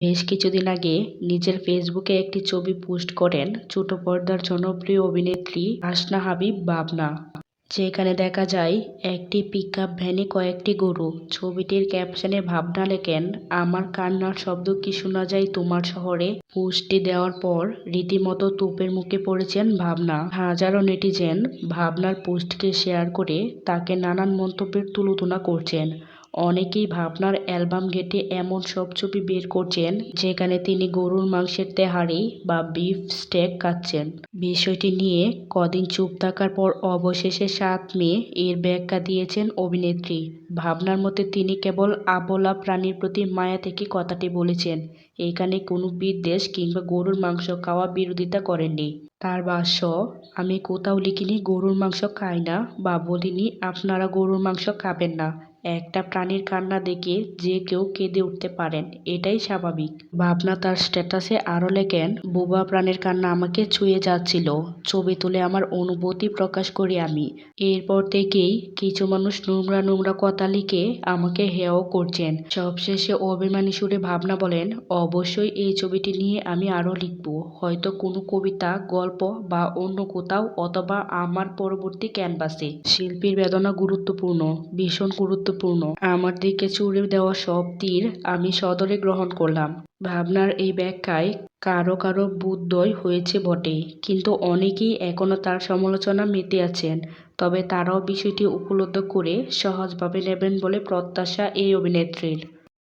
বেশ কিছুদিন আগে নিজের ফেসবুকে একটি ছবি পোস্ট করেন ছোট পর্দার জনপ্রিয় অভিনেত্রী আসনা হাবিব ভাবনা যেখানে দেখা যায়, একটি পিকআপ ভ্যানে কয়েকটি গরু। ছবিটির ক্যাপশনে ভাবনা লেখেন, আমার কান্নার শব্দ কি শোনা যায় তোমার শহরে? পোস্টটি দেওয়ার পর রীতিমতো তোপের মুখে পড়েছেন ভাবনা। হাজারো নেটিজেন ভাবনার পোস্টকে শেয়ার করে তাকে নানান মন্তব্যের তুলোধনা করছেন। অনেকেই ভাবনার অ্যালবাম ঘেঁটে এমন সব ছবি বের করছেন, যেখানে তিনি গরুর মাংসের তেহারি বা বিফ স্টেক খাচ্ছেন। বিষয়টি নিয়ে কদিন চুপ থাকার পর অবশেষে সাত মে এর ব্যাখ্যা দিয়েছেন অভিনেত্রী। ভাবনার মতে তিনি কেবল আবলা প্রাণীর প্রতি মায়া থেকে কথাটি বলেছেন, এখানে কোনো বিদ্বেষ কিংবা গরুর মাংস খাওয়া বিরোধিতা করেননি। তার ভাষ্য, আমি কোথাও লিখিনি গরুর মাংস খাই না বা বলিনি আপনারা গরুর মাংস খাবেন না। একটা প্রাণীর কান্না দেখে যে কেউ কেঁদে উঠতে পারেন, এটাই স্বাভাবিক। ভাবনা তার স্ট্যাটাসে আরও লেখেন, বোবা প্রাণীর কান্না আমাকে ছুঁয়ে যাচ্ছিল, ছবি তুলে আমার অনুভূতি প্রকাশ করি আমি। এরপর থেকেই কিছু মানুষ নোংরা নোংরা কথা লিখে আমাকে হেয় করছেন। সবশেষে অভিমানী সুরে ভাবনা বলেন, অবশ্যই এই ছবিটি নিয়ে আমি আরও লিখব। হয়তো কোনো কবিতা, গল্প বা অন্য কোথাও অথবা আমার পরবর্তী ক্যানভাসে। শিল্পীর বেদনা গুরুত্বপূর্ণ, ভীষণ গুরুত্বপূর্ণ। আমার দিকে চুড়ে দেওয়া সব তীর আমি সদরে গ্রহণ করলাম। ভাবনার এই ব্যাখ্যায় কারও কারও বুদ্ধয় হয়েছে বটে, কিন্তু অনেকেই এখনও তার সমালোচনা মেতে আছেন। তবে তারাও বিষয়টি উপলব্ধ করে সহজভাবে নেবেন বলে প্রত্যাশা এই অভিনেত্রীর।